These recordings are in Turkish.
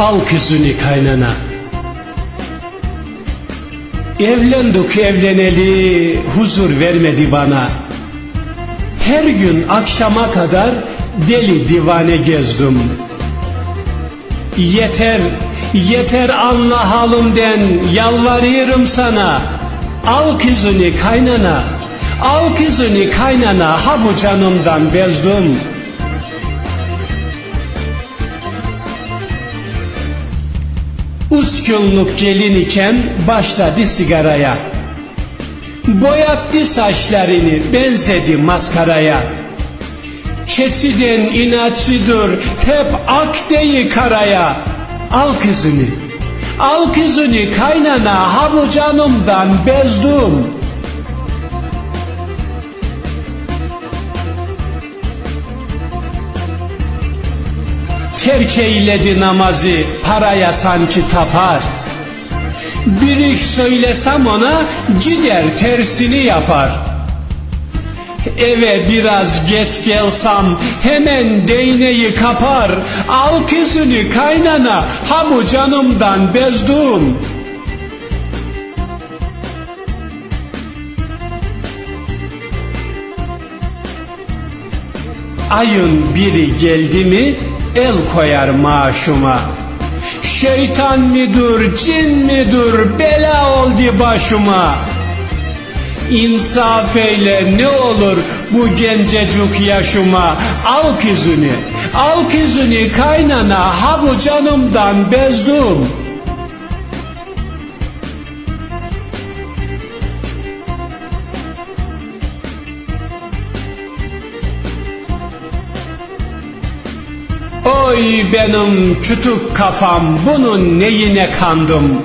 Al kızını kaynana. Evlendik evleneli huzur vermedi bana. Her gün akşama kadar deli divane gezdim. Yeter, yeter anla halimden yalvarıyorum sana. Al kızını kaynana, al kızını kaynana ha bu canımdan bezdim. Üç günlük gelin iken başladı sigaraya. Boyattı saçlarını benzedi maskaraya. Keçiden inatçıdır hep ak değil karaya. Al kızını, al kızını kaynana ha bu Terk eyledi namazı paraya sanki tapar. Bir iş söylesem ona gider tersini yapar. Eve biraz geç gelsem hemen değneği kapar. Al kızını kaynana ha bu canımdan bezdim. Ayın biri geldi mi el koyar maaşıma. Şeytan midir, cin midir, bela oldu başıma. İnsaf eyle ne olur bu gencecik yaşıma. Al kızını, al kızını kaynana, ha bu canımdan bezdim. Oy benim kütük kafam bunun neyine kandım?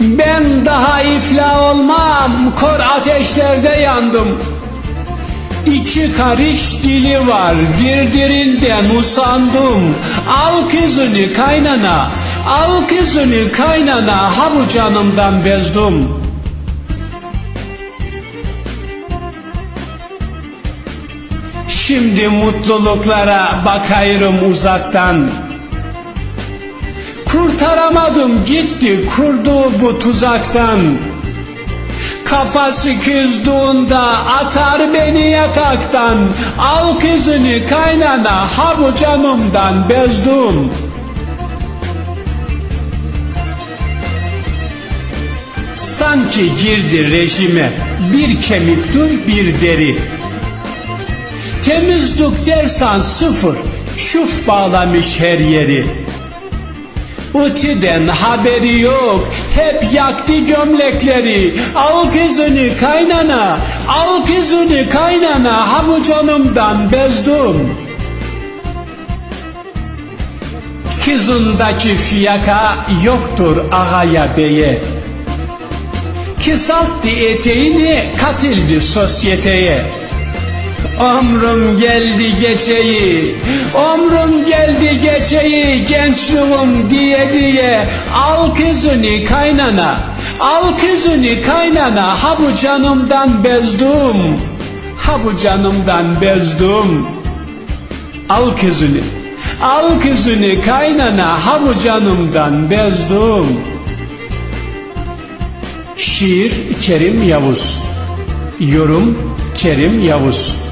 Ben daha iflah olmam kor ateşlerde yandım. İki karış dili var dirdirinden usandım Al kızını kaynana al kızını kaynana ha bu canımdan bezdim Şimdi mutluluklara bakayım uzaktan. Kurtaramadım gitti kurduğu bu tuzaktan. Kafası kızdığında atar beni yataktan. Al kızını kaynana ha bu canımdan bezdim. Sanki girdi rejime bir kemiktir bir deri. Temizlik dersen sıfır, şuf bağlamış her yeri. Utiden haberi yok, hep yaktı gömlekleri. Al kızını kaynana, al kızını kaynana, ha bu canımdan bezdim. Kızındaki fiyaka yoktur ağaya beye. Kısalttı eteğini, katildi sosyeteye. Ömrüm geldi geçeyi, ömrüm geldi geçeyi gençliğim diye diye al kızını kaynana, al kızını kaynana ha bu canımdan bezdim, ha bu canımdan bezdim. Al kızını, al kızını kaynana ha bu canımdan bezdim. Şiir Kerim Yavuz Yorum Kerim Yavuz